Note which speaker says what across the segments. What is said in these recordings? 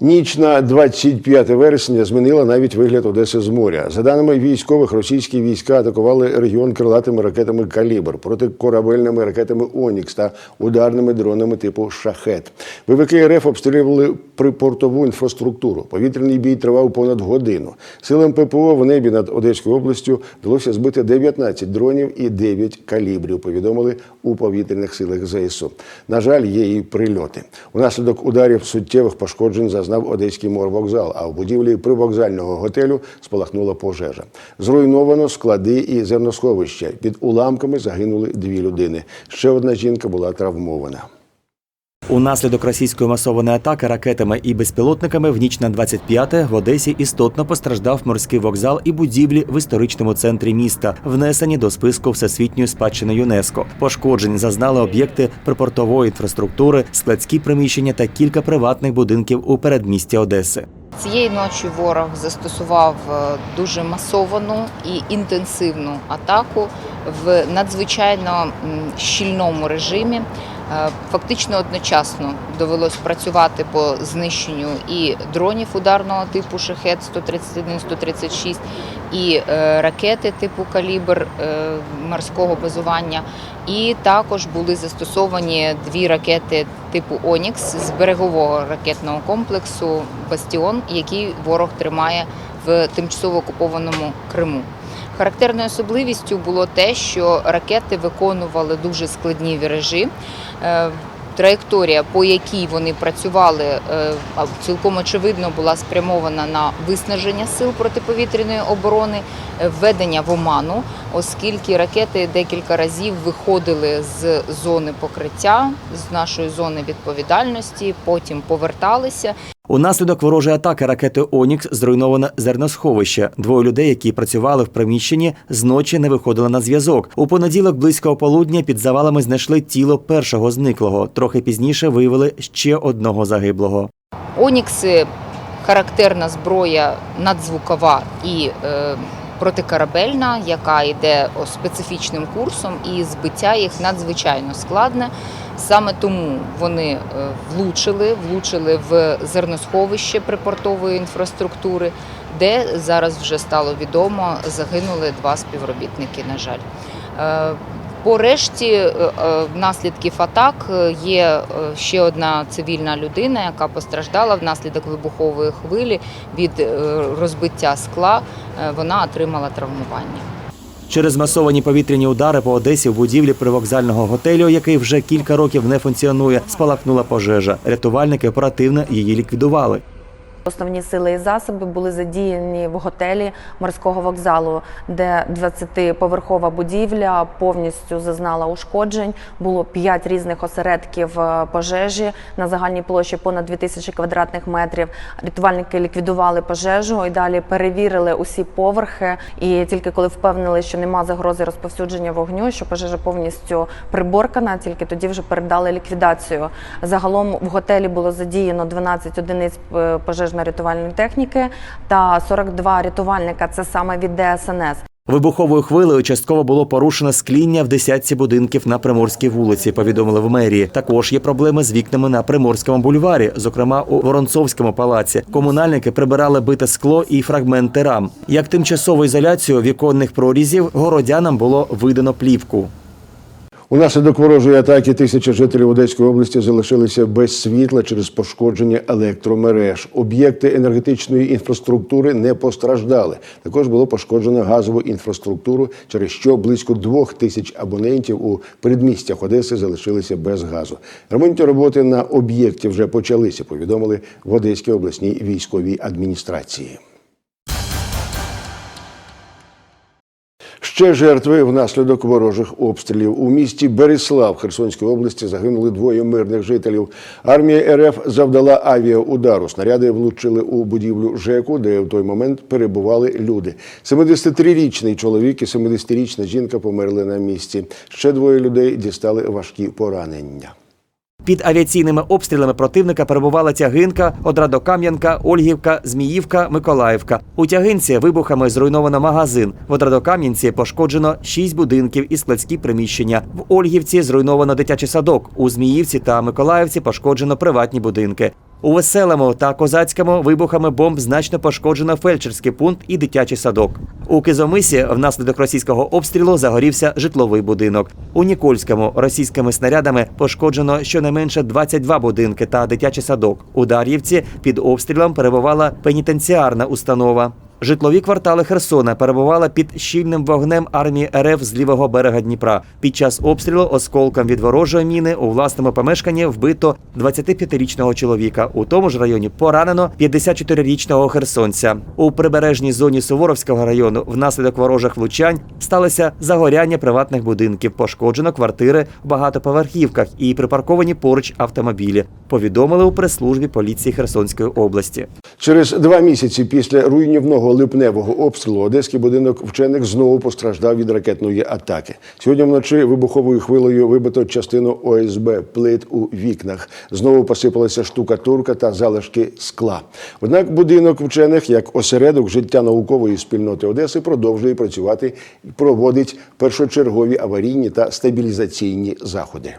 Speaker 1: Ніч на 25 вересня змінила навіть вигляд Одеси з моря. За даними військових, російські війська атакували регіон крилатими ракетами Калібр, протикорабельними ракетами Онікс та ударними дронами типу Шахет. ВВК РФ обстрілювали припортову інфраструктуру. Повітряний бій тривав понад годину. Силам ППО в небі над Одеською областю вдалося збити 19 дронів і 9 калібрів. Повідомили у повітряних силах ЗСУ. На жаль, є і прильоти. Унаслідок ударів суттєвих пошкоджень зазнав Одеський морвокзал, а в будівлі привокзального готелю спалахнула пожежа. Зруйновано склади і зерносховища. Під уламками загинули дві людини. Ще одна жінка була травмована.
Speaker 2: Унаслідок російської масованої атаки ракетами і безпілотниками в ніч на 25-те в Одесі істотно постраждав морський вокзал і будівлі в історичному центрі міста, внесені до списку всесвітньої спадщини ЮНЕСКО. Пошкоджень зазнали об'єкти припортової інфраструктури, складські приміщення та кілька приватних будинків у передмісті Одеси.
Speaker 3: Цієї ночі ворог застосував е, дуже масовану і інтенсивну атаку в надзвичайно щільному режимі. Е, Фактично одночасно довелось працювати по знищенню і дронів ударного типу Шахет 131-136, і е, ракети типу Калібр е, морського базування. І також були застосовані дві ракети типу Онікс з берегового ракетного комплексу Бастіон, який ворог тримає в тимчасово окупованому Криму. Характерною особливістю було те, що ракети виконували дуже складні віражі. Е, Траєкторія, по якій вони працювали, е, цілком очевидно була спрямована на виснаження сил протиповітряної оборони, е, введення в оману, оскільки ракети декілька разів виходили з зони покриття, з нашої зони відповідальності, потім поверталися.
Speaker 2: Унаслідок ворожої атаки ракети Онікс зруйноване зерносховище. Двоє людей, які працювали в приміщенні, зночі не виходили на зв'язок. У понеділок близько полудня під завалами знайшли тіло першого зниклого. Трохи пізніше виявили ще одного загиблого.
Speaker 3: Онікси характерна зброя надзвукова і е, протикорабельна, яка йде специфічним курсом, і збиття їх надзвичайно складне. Саме тому вони е, влучили, влучили в зерносховище припортової інфраструктури, де зараз вже стало відомо, загинули два співробітники. На жаль. Е, по решті е, наслідків атак є ще одна цивільна людина, яка постраждала внаслідок вибухової хвилі від розбиття скла. Вона отримала травмування.
Speaker 2: Через масовані повітряні удари по Одесі в будівлі привокзального готелю, який вже кілька років не функціонує, спалахнула пожежа. Рятувальники оперативно її ліквідували.
Speaker 4: Основні сили і засоби були задіяні в готелі морського вокзалу, де 20-поверхова будівля повністю зазнала ушкоджень. Було 5 різних осередків е, пожежі на загальній площі понад 2000 квадратних метрів. Рятувальники ліквідували пожежу і далі перевірили усі поверхи. І тільки коли впевнили, що нема загрози розповсюдження вогню, що пожежа повністю приборкана, тільки тоді вже передали ліквідацію. Загалом в готелі було задіяно 12 одиниць е, пожежно-рятувальної техніки та 42 рятувальника. Це саме від ДСНС.
Speaker 2: Вибуховою хвилею частково було порушено скління в десятці будинків на Приморській вулиці. Повідомили в мерії. Також є проблеми з вікнами на Приморському бульварі, зокрема у Воронцовському палаці. Комунальники прибирали бите скло і фрагменти рам. Як тимчасову ізоляцію віконних прорізів городянам було видано плівку.
Speaker 1: Унаслідок ворожої атаки тисячі жителів Одеської області залишилися без світла через пошкодження електромереж. Об'єкти енергетичної інфраструктури не постраждали. Також було пошкоджено газову інфраструктуру, через що близько двох тисяч абонентів у передмістях Одеси залишилися без газу. Ремонтні роботи на об'єкті вже почалися. Повідомили в Одеській обласній військовій адміністрації. Ще жертви внаслідок ворожих обстрілів у місті Береслав Херсонської області загинули двоє мирних жителів. Армія РФ завдала авіаудару. Снаряди влучили у будівлю ЖЕКу, де в той момент перебували люди. 73-річний чоловік і 70-річна жінка померли на місці. Ще двоє людей дістали важкі поранення.
Speaker 2: Під авіаційними обстрілами противника перебувала Тягинка, Одрадокам'янка, Ольгівка, Зміївка, Миколаївка. У Тягинці вибухами зруйновано магазин. В Одрадокам'янці пошкоджено шість будинків і складські приміщення. В Ольгівці зруйновано дитячий садок. У Зміївці та Миколаївці пошкоджено приватні будинки. У Веселому та Козацькому вибухами бомб значно пошкоджено фельдшерський пункт і дитячий садок. У Кизомисі внаслідок російського обстрілу загорівся житловий будинок. У Нікольському російськими снарядами пошкоджено щонайменше 22 будинки та дитячий садок. У Дар'ївці під обстрілом перебувала пенітенціарна установа. Житлові квартали Херсона перебували під щільним вогнем армії РФ з лівого берега Дніпра. Під час обстрілу осколком від ворожої міни у власному помешканні вбито 25-річного чоловіка. У тому ж районі поранено 54-річного херсонця. У прибережній зоні Суворовського району внаслідок ворожих влучань сталося загоряння приватних будинків. Пошкоджено квартири в багатоповерхівках і припарковані поруч автомобілі. Повідомили у прес-службі поліції Херсонської області.
Speaker 1: Через два місяці після руйнівного липневого обстрілу одеський будинок вчених знову постраждав від ракетної атаки. Сьогодні вночі вибуховою хвилею вибито частину ОСБ плит у вікнах. Знову посипалася штукатурка та залишки скла. Однак будинок вчених як осередок життя наукової спільноти Одеси продовжує працювати і проводить першочергові аварійні та стабілізаційні заходи.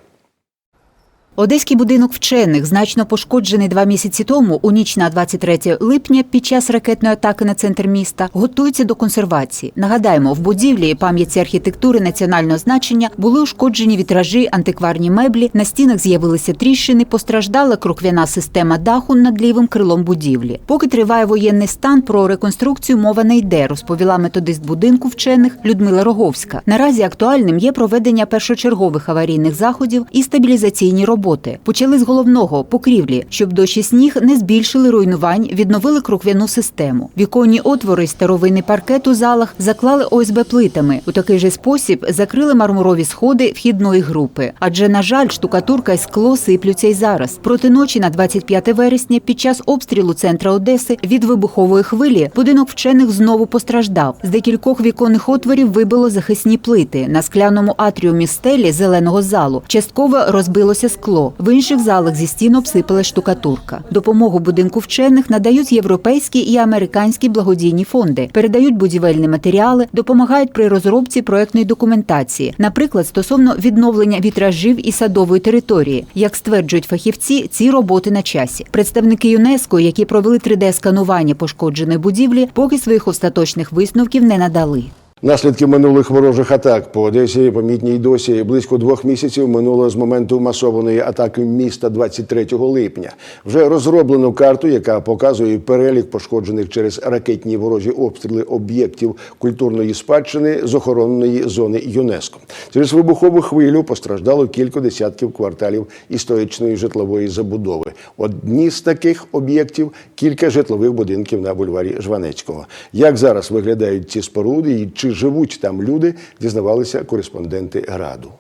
Speaker 5: Одеський будинок вчених, значно пошкоджений два місяці тому, у ніч на 23 липня під час ракетної атаки на центр міста, готується до консервації. Нагадаємо, в будівлі пам'ятці архітектури національного значення були ушкоджені вітражі, антикварні меблі, на стінах з'явилися тріщини, постраждала кроквяна система даху над лівим крилом будівлі. Поки триває воєнний стан, про реконструкцію мова не йде, розповіла методист будинку вчених Людмила Роговська. Наразі актуальним є проведення першочергових аварійних заходів і стабілізаційні роботи. Почали з головного покрівлі, щоб дощі сніг не збільшили руйнувань, відновили кроквяну систему. Віконні отвори й старовинний паркет у залах заклали ОСБ плитами. У такий же спосіб закрили мармурові сходи вхідної групи. Адже, на жаль, штукатурка і скло сиплються й зараз. Проти ночі на 25 вересня під час обстрілу центра Одеси від вибухової хвилі будинок вчених знову постраждав. З декількох віконних отворів вибило захисні плити. На скляному атріумі стелі зеленого залу частково розбилося скло. В інших залах зі стін обсипала штукатурка. Допомогу будинку вчених надають європейські і американські благодійні фонди, передають будівельні матеріали, допомагають при розробці проектної документації, наприклад, стосовно відновлення вітражів і садової території. Як стверджують фахівці, ці роботи на часі. Представники ЮНЕСКО, які провели 3D-сканування пошкодженої будівлі, поки своїх остаточних висновків не надали.
Speaker 1: Наслідки минулих ворожих атак по Одесі помітні й досі. Близько двох місяців минуло з моменту масованої атаки міста 23 липня. Вже розроблено карту, яка показує перелік пошкоджених через ракетні ворожі обстріли об'єктів культурної спадщини з охоронної зони ЮНЕСКО. Через вибухову хвилю постраждало кілька десятків кварталів історичної житлової забудови. Одні з таких об'єктів кілька житлових будинків на бульварі Жванецького. Як зараз виглядають ці споруди і чи живуть там люди, дізнавалися кореспонденти Граду.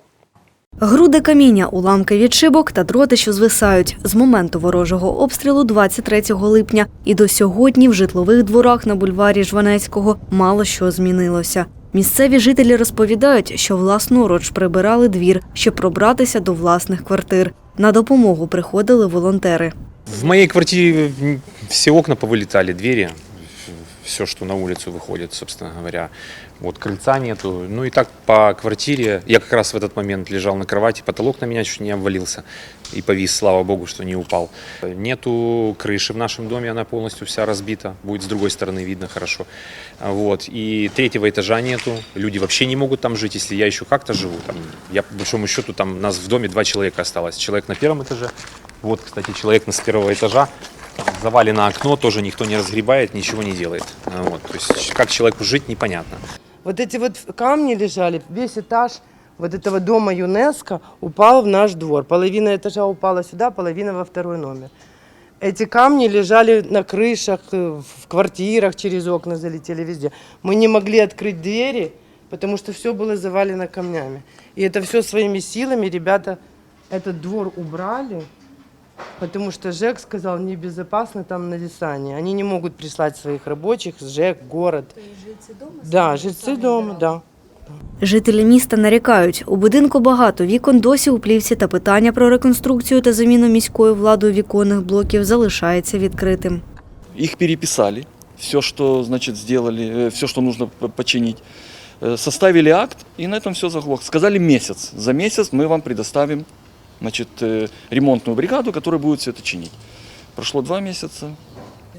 Speaker 6: Груди каміння, уламки від шибок та дроти, що звисають з моменту ворожого обстрілу 23 липня. І до сьогодні в житлових дворах на бульварі Жванецького мало що змінилося. Місцеві жителі розповідають, що власноруч прибирали двір, щоб пробратися до власних квартир. На допомогу приходили волонтери.
Speaker 7: В моей квартире м, все окна повылетали, двери, все, что на улицу выходит, собственно говоря. Вот крыльца нету. Ну и так по квартире. Я как раз в этот момент лежал на кровати, потолок на меня чуть не обвалился и повис, слава богу, что не упал. Нету крыши в нашем доме, она полностью вся разбита. Будет с другой стороны видно хорошо. Вот. И третьего этажа нету. Люди вообще не могут там жить, если я еще как-то живу. Там, я, по большому счету, там нас в доме два человека осталось. Человек на первом этаже, вот, кстати, человек с первого этажа. Завалено окно, тоже никто не разгребает, ничего не делает. Вот. То есть, как человеку жить, непонятно.
Speaker 8: Вот эти вот камни лежали, весь этаж вот этого дома ЮНЕСКО упал в наш двор. Половина этажа упала сюда, половина во второй номер. Эти камни лежали на крышах, э, в квартирах, через окна залетели везде. Мы не могли открыть двери, потому что все было завалено камнями. И это все своими силами ребята этот двор убрали, потому что ЖЭК сказал, небезопасно там нависание. Они не могут прислать своих рабочих, ЖЭК, город. Да, жильцы дома, да.
Speaker 6: Жителі міста нарікають, у будинку багато вікон досі у плівці та питання про реконструкцію та заміну міською владою віконних блоків залишається відкритим.
Speaker 9: Их переписали, все, что, значит, сделали, все, что нужно п- починить. Э, Составили акт, и на этом все заглохло. Сказали месяц. За месяц мы вам предоставим значит, э, ремонтную бригаду, которая будет все это чинить. Прошло два месяца.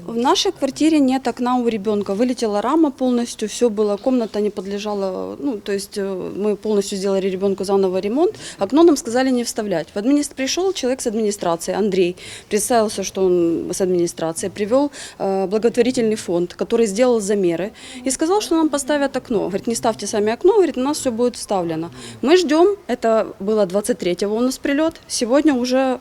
Speaker 10: В нашей квартире нет окна у ребенка. Вылетела рама полностью, все было, комната не подлежала. Ну, то есть э, мы полностью сделали ребенку заново ремонт. Окно нам сказали не вставлять. В админис- Пришел человек с администрации, Андрей, представился, что он с администрации, привел э, благотворительный фонд, который сделал замеры и сказал, что нам поставят окно. Говорит, не ставьте сами окно, говорит, у нас все будет вставлено. Мы ждем, это было 23-го у нас прилет, сегодня уже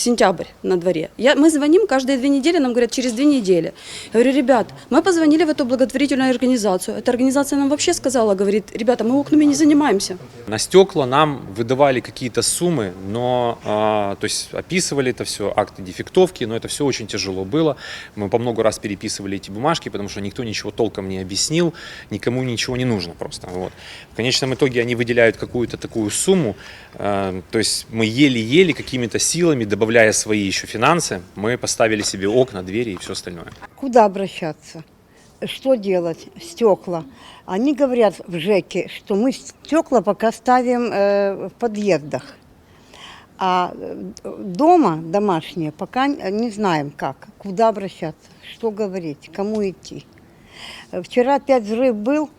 Speaker 10: сентябрь на дворе. Я, мы звоним каждые две недели, нам говорят, через две недели. Я говорю, ребят, мы позвонили в эту благотворительную организацию. Эта организация нам вообще сказала, говорит, ребята, мы окнами не занимаемся.
Speaker 7: На стекла нам выдавали какие-то суммы, но, а, то есть описывали это все, акты дефектовки, но это все очень тяжело было. Мы по много раз переписывали эти бумажки, потому что никто ничего толком не объяснил, никому ничего не нужно просто. Вот. В конечном итоге они выделяют какую-то такую сумму, э, то есть мы еле-еле какими-то силами, добавляя свои еще финансы, мы поставили себе окна, двери и все остальное.
Speaker 11: Куда обращаться? Что делать? Стекла. Они говорят в ЖЭКе, что мы стекла пока ставим э, в подъездах. А э, дома, домашние, пока не знаем как, куда обращаться, что говорить, кому идти. Вчера опять взрыв был,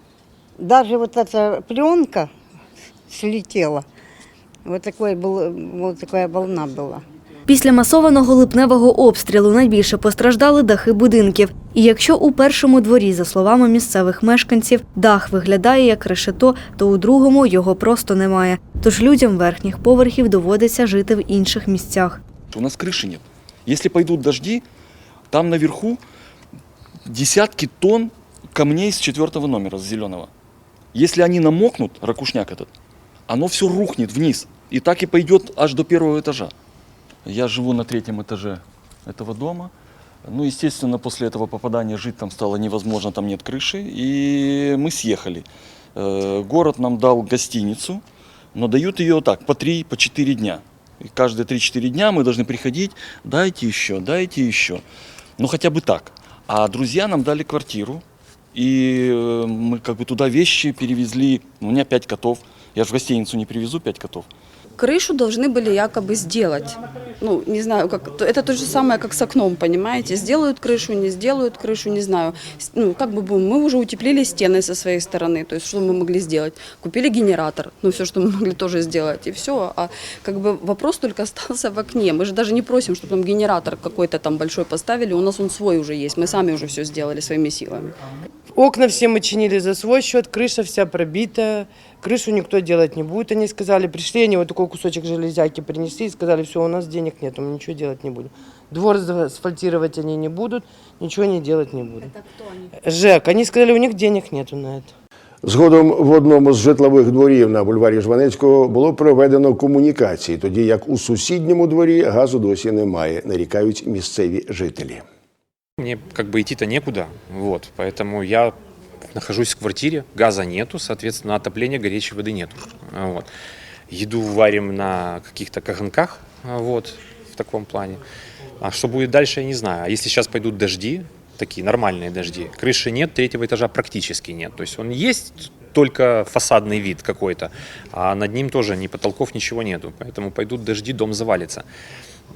Speaker 11: даже вот эта пленка слетела. Вот, такой был, вот такая волна была.
Speaker 6: Після масованого липневого обстрілу найбільше постраждали дахи будинків. І якщо у першому дворі, за словами місцевих мешканців, дах виглядає як решето, то у другому його просто немає. Тож людям верхніх поверхів доводиться жити в інших місцях.
Speaker 9: У нас крыши нет. Если пойдут дожди, там наверху десятки тонн камней с четвертого номера, с зеленого. Если они намокнут, ракушняк этот, оно все рухнет вниз. И так и пойдет аж до первого этажа. Я живу на третьем этаже этого дома. Ну, естественно, после этого попадания жить там стало невозможно, там нет крыши. И мы съехали. Э, Город нам дал гостиницу, но дают ее так, по 3, по 4 дня. И каждые 3-4 дня мы должны приходить, дайте еще, дайте еще. Ну, хотя бы так. А друзья нам дали квартиру, и э, мы как бы туда вещи перевезли. У меня 5 котов. Я же в гостиницу не привезу 5 котов.
Speaker 10: Крышу должны были якобы сделать. Ну, не знаю, как, то- это то же самое, как с окном, понимаете? Сделают крышу, не сделают крышу, не знаю. Ну, как бы мы уже утеплили стены со своей стороны, то есть что мы могли сделать? Купили генератор, ну, все, что мы могли тоже сделать, и все. А как бы вопрос только остался в окне. Мы же даже не просим, чтобы нам генератор какой-то там большой поставили, у нас он свой уже есть, мы сами уже все сделали своими силами.
Speaker 8: Окна все мы чинили за свой счет, крыша вся пробита, крышу никто делать не будет, они сказали. Пришли, они вот такой кусочек железяки принесли и сказали, все, у нас денег нет, мы ничего делать не будем. Двор асфальтировать они не будут, ничего не делать не будут. Это кто они? ЖЭК, они сказали, у них денег нету на это.
Speaker 1: Згодом в одному з житлових дворів на бульварі Жванецького було проведено комунікації, тоді як у сусідньому дворі газу досі немає, нарікають місцеві жителі.
Speaker 7: Мне как бы идти-то некуда, вот, поэтому я нахожусь в квартире, газа нету, соответственно, отопления горячей воды нету, вот. Еду варим на каких-то каганках, вот, в таком плане. А что будет дальше, я не знаю. А если сейчас пойдут дожди, такие нормальные дожди, крыши нет, третьего этажа практически нет. То есть он есть, только фасадный вид какой-то, а над ним тоже ни потолков, ничего нету. Поэтому пойдут дожди, дом завалится.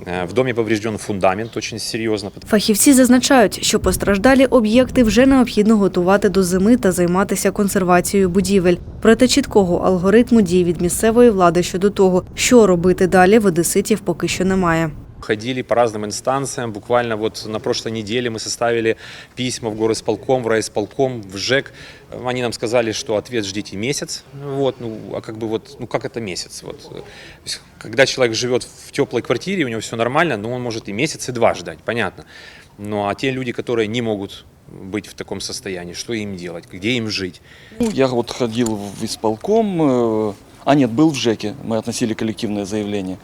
Speaker 7: Э, В домі поврежден фундамент очень серйозно.
Speaker 6: Фахівці зазначають, що постраждалі об'єкти вже необхідно готувати до зими та займатися консервацією будівель. Проте чіткого алгоритму дій від місцевої влади щодо того, що робити далі, в одеситів поки що немає.
Speaker 7: Ходили по разным инстанциям. Буквально вот на прошлой неделе мы составили письма в горосполком, в райисполком, в ЖЭК. Они нам сказали, что ответ ждите месяц. Вот, ну, а как бы вот, ну как это месяц? Вот. Есть, когда человек живет в теплой квартире, у него все нормально, но он может и месяц, и два ждать, понятно. Ну а те люди, которые не могут быть в таком состоянии, что им делать, где им жить?
Speaker 9: Ну, я вот ходил в исполком, э, а нет, был в ЖЭКе, мы относили коллективное заявление.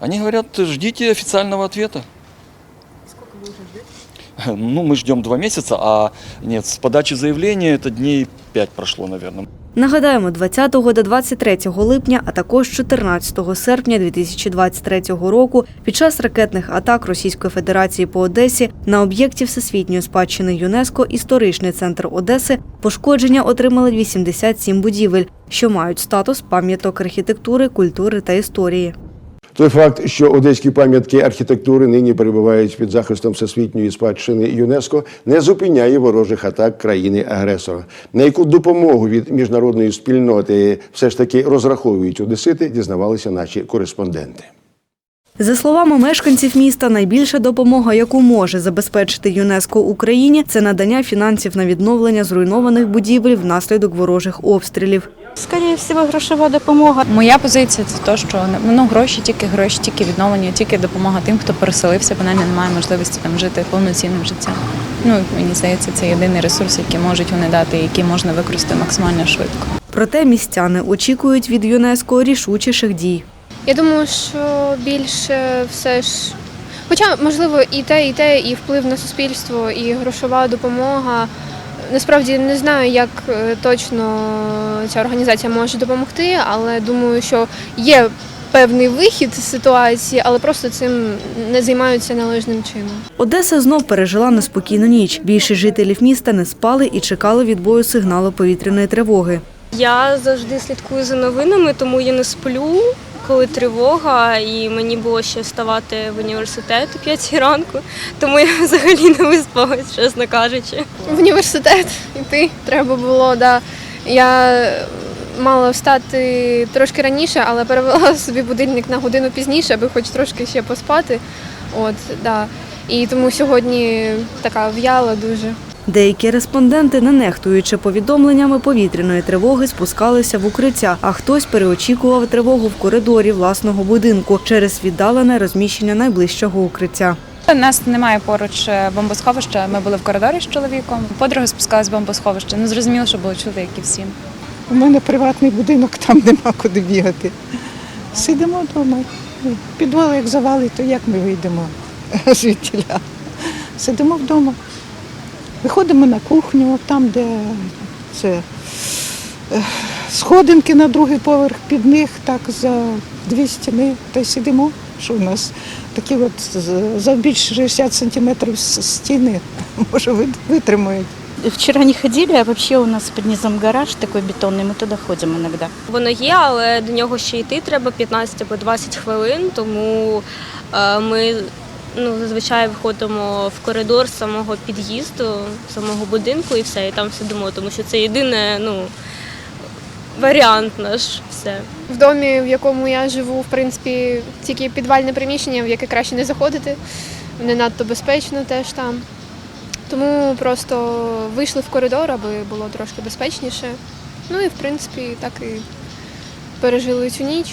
Speaker 9: Они говорят, ждите официального ответа. Сколько вы уже ждете? Ну, мы ждем два месяца, а нет, с подачи заявления это дней пять прошло, наверное.
Speaker 6: Нагадаємо, 20 до 23 липня, а також 14 серпня 2023 року під час ракетних атак Російської Федерації по Одесі на об'єкті Всесвітньої спадщини ЮНЕСКО історичний центр Одеси пошкодження отримали 87 будівель, що мають статус пам'яток архітектури, культури та історії.
Speaker 1: Той факт, що одеські пам'ятки архітектури нині перебувають під захистом всесвітньої спадщини ЮНЕСКО, не зупиняє ворожих атак країни-агресора. На яку допомогу від міжнародної спільноти все ж таки розраховують одесити, дізнавалися наші кореспонденти.
Speaker 6: За словами мешканців міста, найбільша допомога, яку може забезпечити ЮНЕСКО Україні, це надання фінансів на відновлення зруйнованих будівель внаслідок ворожих обстрілів.
Speaker 12: Скоріше всього, грошова допомога. Моя позиція це те, що ну, гроші, тільки гроші, тільки відновлення, тільки допомога тим, хто переселився, банально немає можливості там жити повноцінним життям. Ну мені здається, це єдиний ресурс, який можуть вони дати, який можна використати максимально швидко.
Speaker 6: Проте містяни очікують від ЮНЕСКО рішучіших дій.
Speaker 13: Я думаю, що більше все ж. Хоча, можливо, і те, і те, і вплив на суспільство, і грошова допомога. Насправді не знаю, як е, точно ця організація може допомогти, але думаю, що є певний вихід з ситуації, але просто цим не займаються належним чином.
Speaker 6: Одеса знов пережила неспокійну ніч. Більшість жителів міста не спали і чекали відбою сигналу повітряної тривоги.
Speaker 14: Я завжди слідкую за новинами, тому я не сплю, коли тривога, і мені було ще вставати в університет о 5 ранку, тому я взагалі не виспалась, чесно кажучи.
Speaker 13: В університет йти треба було, да. Я мала встати трошки раніше, але перевела собі будильник на годину пізніше, аби хоч трошки ще поспати. От, да. І тому сьогодні така в'яла дуже.
Speaker 6: Деякі респонденти, не нехтуючи повідомленнями повітряної тривоги, спускалися в укриття, а хтось переочікував тривогу в коридорі власного будинку через віддалене розміщення найближчого укриття.
Speaker 12: У нас немає поруч е, бомбосховища. Ми були в коридорі з чоловіком. Подруга спускалась в бомбосховище. Ну зрозуміло, що як і всі.
Speaker 15: У мене приватний будинок, там нема куди бігати. Сидимо вдома. Підвал як завалить, то як ми вийдемо звідтіля? Сидимо вдома. Виходимо на кухню, там, де це е, сходинки на другий поверх, під них так за дві стіни, та й сидимо. Що у нас такі от з- завбільш 60 сантиметрів стіни, може, вит- витримують.
Speaker 12: Вчора не ходили, а взагалі у нас під низом гараж такий бетонний, ми туди ходимо іноді.
Speaker 14: Воно є, але до нього ще йти треба 15 або 20 хвилин, тому е, ми ну, зазвичай виходимо в коридор самого під'їзду, самого будинку і все, і там сидимо, тому що це єдине ну, варіант наш. Все.
Speaker 13: В домі, в якому я живу, в принципі, тільки підвальне приміщення, в яке краще не заходити. Не надто безпечно теж там. Тому просто вийшли в коридор, аби було трошки безпечніше. Ну і в принципі так і пережили цю ніч.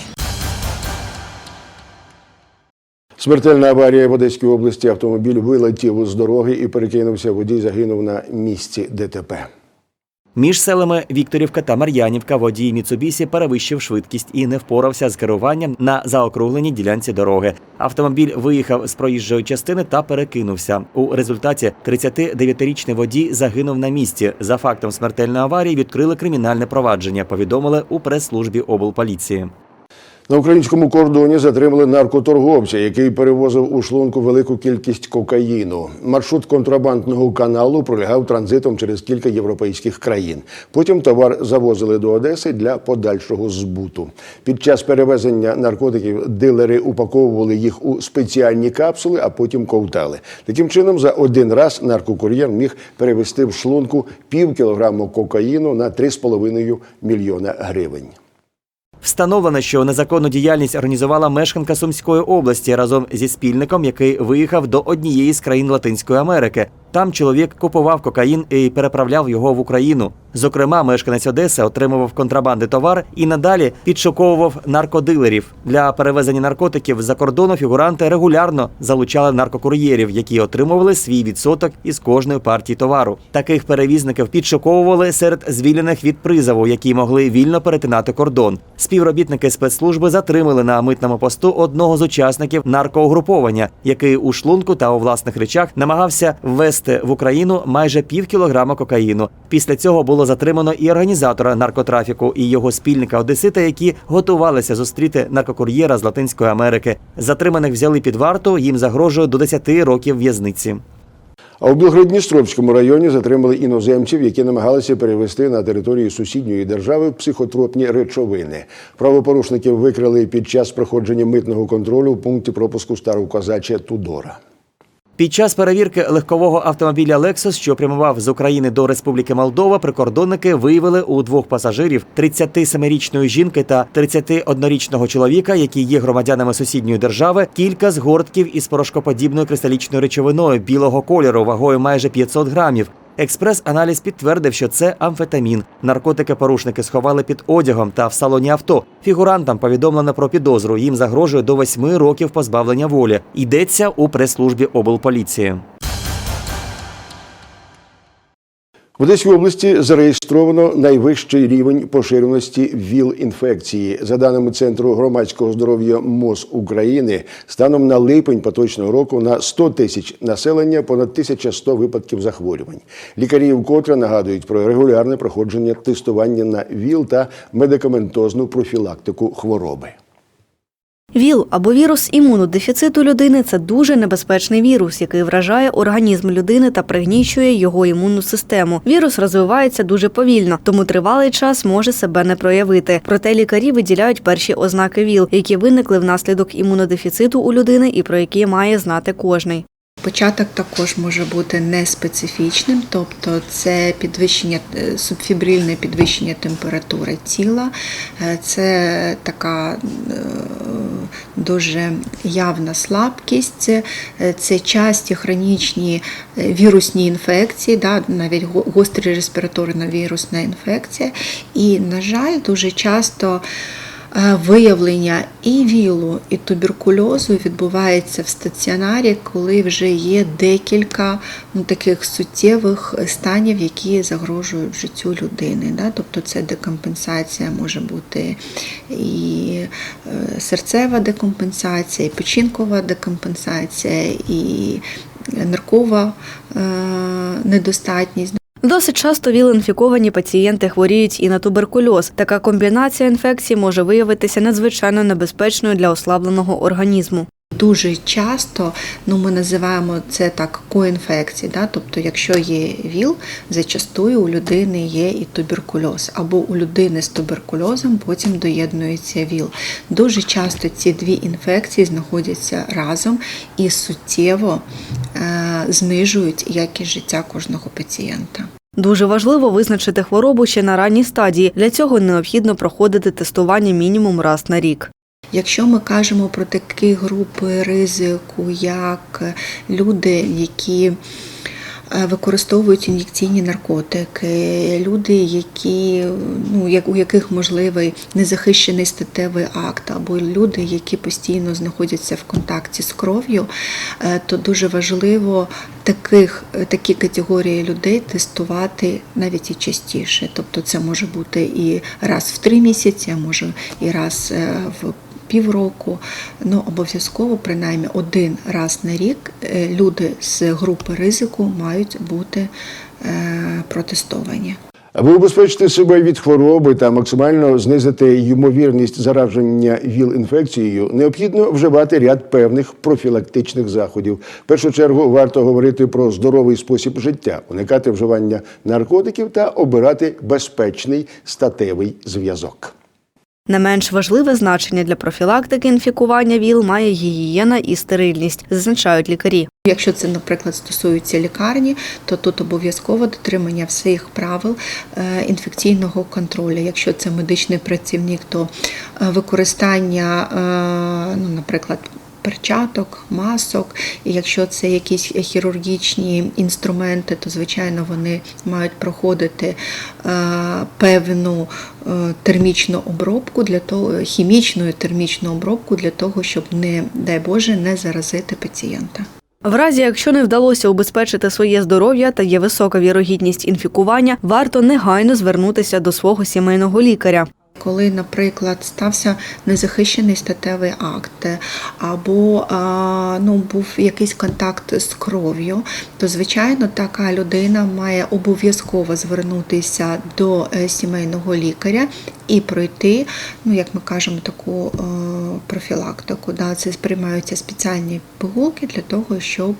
Speaker 1: Смертельна аварія в Одеській області. Автомобіль вилетів з дороги і перекинувся. Водій загинув на місці ДТП.
Speaker 2: Між селами Вікторівка та Мар'янівка водій Міцубісі перевищив швидкість і не впорався з керуванням на заокругленій ділянці дороги. Автомобіль виїхав з проїжджої частини та перекинувся. У результаті 39-річний водій загинув на місці. За фактом смертельної аварії відкрили кримінальне провадження. Повідомили у прес-службі облполіції.
Speaker 1: На українському кордоні затримали наркоторговця, який перевозив у шлунку велику кількість кокаїну. Маршрут контрабандного каналу пролягав транзитом через кілька європейських країн. Потім товар завозили до Одеси для подальшого збуту. Під час перевезення наркотиків дилери упаковували їх у спеціальні капсули, а потім ковтали. Таким чином, за один раз наркокур'єр міг перевезти в шлунку пів кілограму кокаїну на 3,5 мільйона гривень.
Speaker 2: Встановлено, що незаконну діяльність організувала мешканка Сумської області разом зі спільником, який виїхав до однієї з країн Латинської Америки. Там чоловік купував кокаїн і переправляв його в Україну. Зокрема, мешканець Одеси отримував контрабанди товар і надалі підшуковував наркодилерів. Для перевезення наркотиків за кордону фігуранти регулярно залучали наркокур'єрів, які отримували свій відсоток із кожної партії товару. Таких перевізників підшуковували серед звільнених від призову, які могли вільно перетинати кордон. Співробітники спецслужби затримали на митному посту одного з учасників наркоугруповання, який у шлунку та у власних речах намагався ввести завести в Україну майже пів кілограма кокаїну. Після цього було затримано і організатора наркотрафіку, і його спільника Одесита, які готувалися зустріти наркокур'єра з Латинської Америки. Затриманих взяли під варту. Їм загрожує до 10 років в'язниці.
Speaker 1: А у Білгородністровському районі затримали іноземців, які намагалися перевести на територію сусідньої держави психотропні речовини. Правопорушників викрили під час проходження митного контролю в пункті пропуску Старокозаче Тудора.
Speaker 2: Під час перевірки легкового автомобіля Lexus, що прямував з України до Республіки Молдова, прикордонники виявили у двох пасажирів 37-річної жінки та 31-річного чоловіка, які є громадянами сусідньої держави, кілька згортків із порошкоподібною кристалічною речовиною білого кольору вагою майже 500 грамів. Експрес-аналіз підтвердив, що це амфетамін. Наркотики порушники сховали під одягом та в салоні авто. Фігурантам повідомлено про підозру. Їм загрожує до восьми років позбавлення волі. Йдеться у прес-службі облполіції.
Speaker 1: В Одеській області зареєстровано найвищий рівень поширеності ВІЛ-інфекції. За даними Центру громадського здоров'я МОЗ України, станом на липень поточного року на 100 тисяч населення понад 1100 випадків захворювань. Лікарі вкотре нагадують про регулярне проходження тестування на ВІЛ та медикаментозну профілактику хвороби.
Speaker 6: ВІЛ або вірус імунодефіциту людини це дуже небезпечний вірус, який вражає організм людини та пригнічує його імунну систему. Вірус розвивається дуже повільно, тому тривалий час може себе не проявити. Проте лікарі виділяють перші ознаки ВІЛ, які виникли внаслідок імунодефіциту у людини і про які має знати кожний.
Speaker 16: Початок також може бути неспецифічним, тобто це підвищення е, субфібрильне підвищення температури тіла, Е, це така е, дуже явна слабкість, це часті хронічні вірусні інфекції, да, навіть го- гострі респіраторно-вірусна інфекція. І, на жаль, дуже часто виявлення і вілу, і туберкульозу відбувається в стаціонарі, коли вже є декілька ну, таких суттєвих станів, які загрожують життю людини. Да? Тобто це декомпенсація може бути і е, серцева декомпенсація, і печінкова декомпенсація, і ниркова е, недостатність.
Speaker 6: Досить часто ВІЛ-інфіковані пацієнти хворіють і на туберкульоз. Така комбінація інфекцій може виявитися надзвичайно небезпечною для ослабленого організму.
Speaker 16: Дуже часто ну, ми називаємо це так коінфекції. Да? Тобто, якщо є ВІЛ, зачастую у людини є і туберкульоз, або у людини з туберкульозом потім доєднується ВІЛ. Дуже часто ці дві інфекції знаходяться разом і суттєво е, знижують якість життя кожного пацієнта.
Speaker 6: Дуже важливо визначити хворобу ще на ранній стадії. Для цього необхідно проходити тестування мінімум раз на рік.
Speaker 16: Якщо ми кажемо про такі групи ризику, як люди, які е, використовують ін'єкційні наркотики, люди, які, ну, як, у яких можливий незахищений статевий акт, або люди, які постійно знаходяться в контакті з кров'ю, е, то дуже важливо таких, такі категорії людей тестувати навіть і частіше. Тобто це може бути і раз в три місяці, а може і раз е, в півроку, ну обов'язково принаймні один раз на рік е, люди з групи ризику мають бути е, протестовані.
Speaker 1: Аби убезпечити себе від хвороби та максимально знизити ймовірність зараження ВІЛ-інфекцією, необхідно вживати ряд певних профілактичних заходів. В першу чергу варто говорити про здоровий спосіб життя, уникати вживання наркотиків та обирати безпечний статевий зв'язок.
Speaker 6: Не менш важливе значення для профілактики інфікування ВІЛ має гігієна і стерильність, зазначають лікарі.
Speaker 16: Якщо це, наприклад, стосується лікарні, то тут обов'язково дотримання всіх правил е, інфекційного контролю. Якщо це медичний працівник, то е, використання, е, ну, наприклад, перчаток, масок. І якщо це якісь хірургічні інструменти, то звичайно вони мають проходити е, певну е, термічну обробку для того, хімічну термічну обробку для того, щоб не дай Боже не заразити пацієнта.
Speaker 6: В разі, якщо не вдалося убезпечити своє здоров'я та є висока вірогідність інфікування, варто негайно звернутися до свого сімейного лікаря.
Speaker 16: Коли, наприклад, стався незахищений статевий акт, або ну, був якийсь контакт з кров'ю, то звичайно така людина має обов'язково звернутися до е, сімейного лікаря і пройти, ну як ми кажемо, таку е, профілактику. Да, це приймаються спеціальні пігулки для того, щоб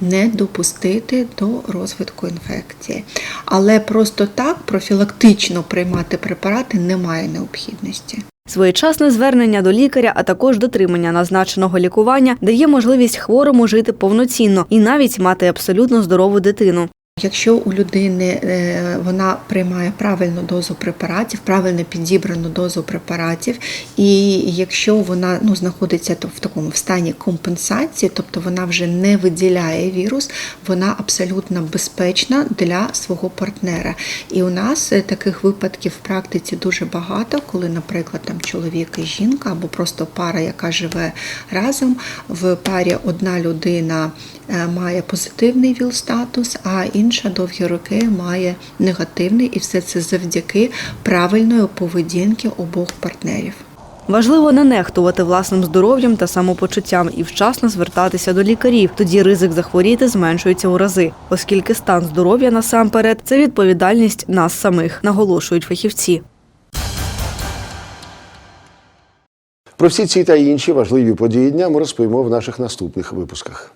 Speaker 16: не допустити до розвитку інфекції. Але просто так профілактично приймати препарати немає необхідності.
Speaker 6: Своєчасне звернення до лікаря, а також дотримання назначеного лікування дає можливість хворому жити повноцінно і навіть мати абсолютно здорову дитину.
Speaker 16: Якщо у людини е, вона приймає правильну дозу препаратів, правильно підібрану дозу препаратів, і якщо вона ну, знаходиться в такому стані компенсації, тобто вона вже не виділяє вірус, вона абсолютно безпечна для свого партнера. І у нас е, таких випадків в практиці дуже багато, коли, наприклад, там чоловік і жінка або просто пара, яка живе разом, в парі одна людина е, має позитивний ВІЛ-статус, а інша довгі роки має негативний, і все це завдяки правильної поведінки обох партнерів.
Speaker 6: Важливо не нехтувати власним здоров'ям та самопочуттям і вчасно звертатися до лікарів. Тоді ризик захворіти зменшується у рази, оскільки стан здоров'я насамперед це відповідальність нас самих, наголошують фахівці.
Speaker 1: Про всі ці та інші важливі події дня ми розповімо в наших наступних випусках.